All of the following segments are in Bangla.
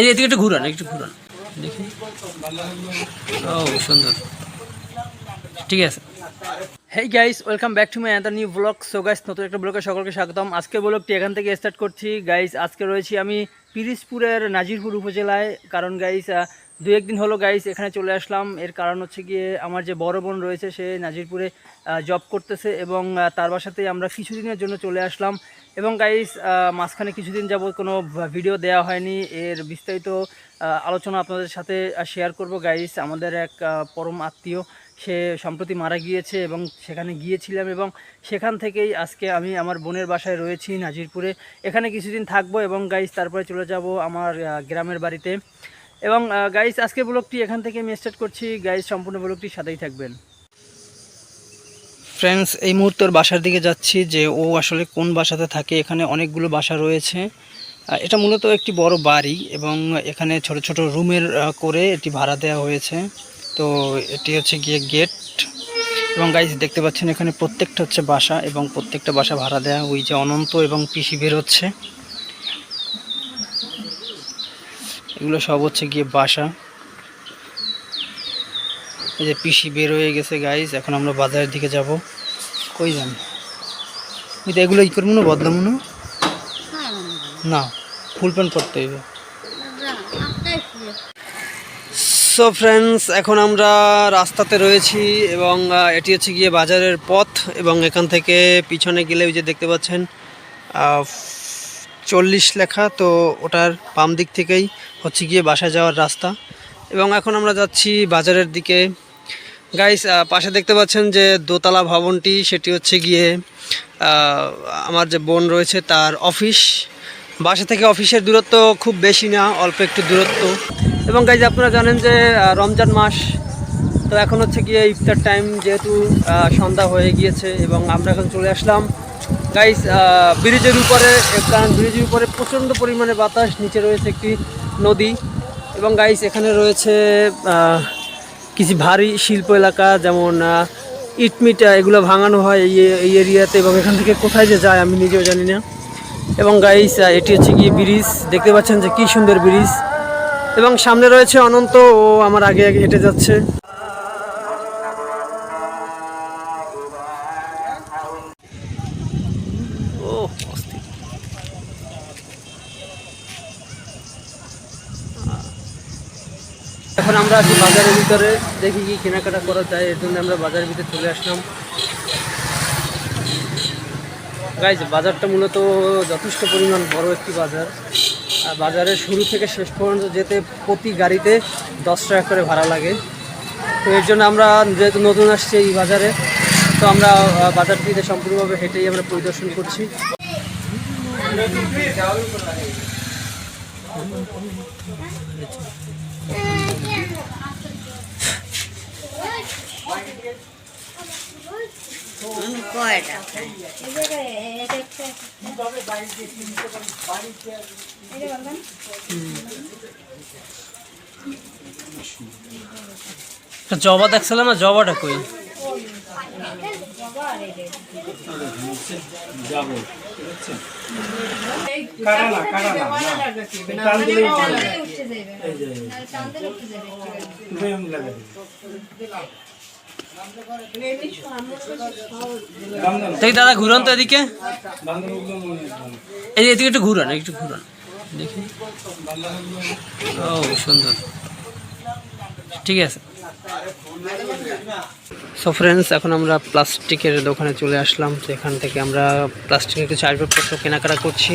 এই এদিকে একটু ঘুরান একটু ঘুরান। দেখি। ও, সুন্দর। ঠিক আছে। Hey guys welcome back to my and new vlog so guys নতুন একটা ব্লগে সকলকে স্বাগতম। আজকে ব্লগটি এখান থেকে স্টার্ট করছি। গাইস আজকে রয়েছি আমি পিরিজপুরের নাজিরপুর উপজেলায়। কারণ গাইস দু একদিন হলো গাইস এখানে চলে আসলাম। এর কারণ হচ্ছে গিয়ে আমার যে বড় বোন রয়েছে, সে নাজিরপুরে জব করতেছে এবং তার বাসাতেই আমরা কিছুদিনের জন্য চলে আসলাম। এবং গাইস মাঝখানে কিছুদিন যাবত কোনো ভিডিও দেওয়া হয়নি। এর বিস্তারিত আলোচনা আপনাদের সাথে শেয়ার করব গাইস আমাদের এক পরম আত্মীয়, সে সম্প্রতি মারা গিয়েছে এবং সেখানে গিয়েছিলাম এবং সেখান থেকেই আজকে আমি আমার বোনের বাসায় রয়েছি নাজিরপুরে। এখানে কিছুদিন থাকব এবং গাইস তারপরে চলে যাব আমার গ্রামের বাড়িতে। এবং গাইস আজকের ব্লগটি এখান থেকে আমি স্টার্ট করছি। গাইস সম্পূর্ণ ব্লগটি সাথেই থাকবেন। ফ্রেন্ডস এই মুহূর্তে ওর বাসার দিকে যাচ্ছি যে ও আসলে কোন বাসাতে থাকে, এখানে অনেকগুলো বাসা রয়েছে। এটা মূলত একটি বড় বাড়ি এবং এখানে ছোট ছোট রুমের করে এটি ভাড়া দেওয়া হয়েছে। তো এটি হচ্ছে গিয়ে গেট এবং গাইজ দেখতে পাচ্ছেন এখানে প্রত্যেকটা হচ্ছে বাসা এবং প্রত্যেকটা বাসা ভাড়া দেওয়া ওই যে অনন্ত এবং পিসি বের হচ্ছে এগুলো সব হচ্ছে গিয়ে বাসা। এই যে পিসি বের হয়ে গেছে গাইজ এখন আমরা বাজারের দিকে যাব। কই যান? ওই তো এগুলো ই করব না বদলামো না না, ফুল প্যান্ট পরতে হইবে। সো ফ্রেন্ডস এখন আমরা রাস্তাতে রয়েছি এবং এটি হচ্ছে গিয়ে বাজারের পথ এবং এখান থেকে পিছনে গেলে ওই যে দেখতে পাচ্ছেন চল্লিশ লেখা, তো ওটার বাম দিক থেকেই হচ্ছে গিয়ে বাসায় যাওয়ার রাস্তা। এবং এখন আমরা যাচ্ছি বাজারের দিকে। গাইস পাশে দেখতে পাচ্ছেন যে দোতলা ভবনটি, সেটি হচ্ছে গিয়ে আমার যে বোন রয়েছে তার অফিস। বাসা থেকে অফিসের দূরত্ব খুব বেশি না, অল্প একটু দূরত্ব। এবং গাইজ আপনারা জানেন যে রমজান মাস, তো এখন হচ্ছে গিয়ে ইফতার টাইম যেহেতু সন্ধ্যা হয়ে গিয়েছে এবং আমরা এখন চলে আসলাম গাইস ব্রিজের উপরে কারণ ব্রিজের উপরে প্রচণ্ড পরিমাণে বাতাস, নিচে রয়েছে একটি নদী এবং গাইস এখানে রয়েছে কিছু ভারী শিল্প এলাকা যেমন ইটমিট এগুলো ভাঙানো হয় এই এরিয়াতে এবং এখান থেকে কোথায় যে যায় আমি নিজেও জানি না। এবং গাইস এটি হচ্ছে কি ব্রিজ, দেখতে পাচ্ছেন যে কি সুন্দর ব্রিজ। এবং সামনে রয়েছে অনন্ত, ও আমার আগে আগে হেঁটে যাচ্ছে। এখন আমরা আছি বাজারের ভিতরে, দেখি কি কেনাকাটা করা যায়, এর জন্য আমরা বাজারের ভিতরে চলে আসলাম। গাইজ বাজারটা মূলত যথেষ্ট পরিমাণ বড় একটি বাজার। আর বাজারের শুরু থেকে শেষ পর্যন্ত যেতে প্রতি গাড়িতে দশ টাকা করে ভাড়া লাগে। তো এর জন্য আমরা যেহেতু নতুন আসছি এই বাজারে, তো আমরা বাজারটিতে সম্পূর্ণভাবে হেঁটেই আমরা পরিদর্শন করছি। জবা দেখছিলাম না জবাটা কই? দেখি দাদা ঘুরান তো এদিকে। এই এদিকে একটু ঘুরান একটু ঘুরান। দেখি। ও সুন্দর। ঠিক আছে। সো ফ্রেন্ডস এখন আমরা প্লাস্টিকের দোকানে চলে আসলাম। তো এখান থেকে আমরা প্লাস্টিকের কিছু আসবাবপত্র কেনাকাটা করছি।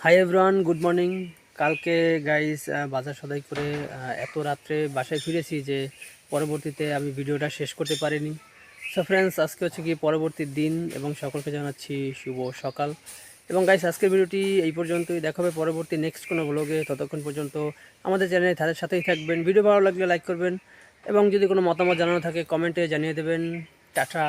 হাই এভরিওয়ান গুড মর্নিং কালকে গাইস বাজার সদাই করে এত রাত্রে বাসায় ফিরেছি যে পরবর্তীতে আমি ভিডিওটা শেষ করতে পারিনি। সো ফ্রেন্ডস আজকে হচ্ছে কি পরবর্তী দিন এবং সকলকে জানাচ্ছি শুভ সকাল। এবং গাইস আজকের ভিডিওটি এই পর্যন্তই। দেখাবে পরবর্তী নেক্সট কোনো ব্লগে ততক্ষণ পর্যন্ত আমাদের চ্যানেলে তাদের সাথেই থাকবেন। ভিডিও ভালো লাগলে লাইক করবেন। এবং যদি কোনো মতামত জানানো থাকে কমেন্টে জানিয়ে দেবেন। টাটা!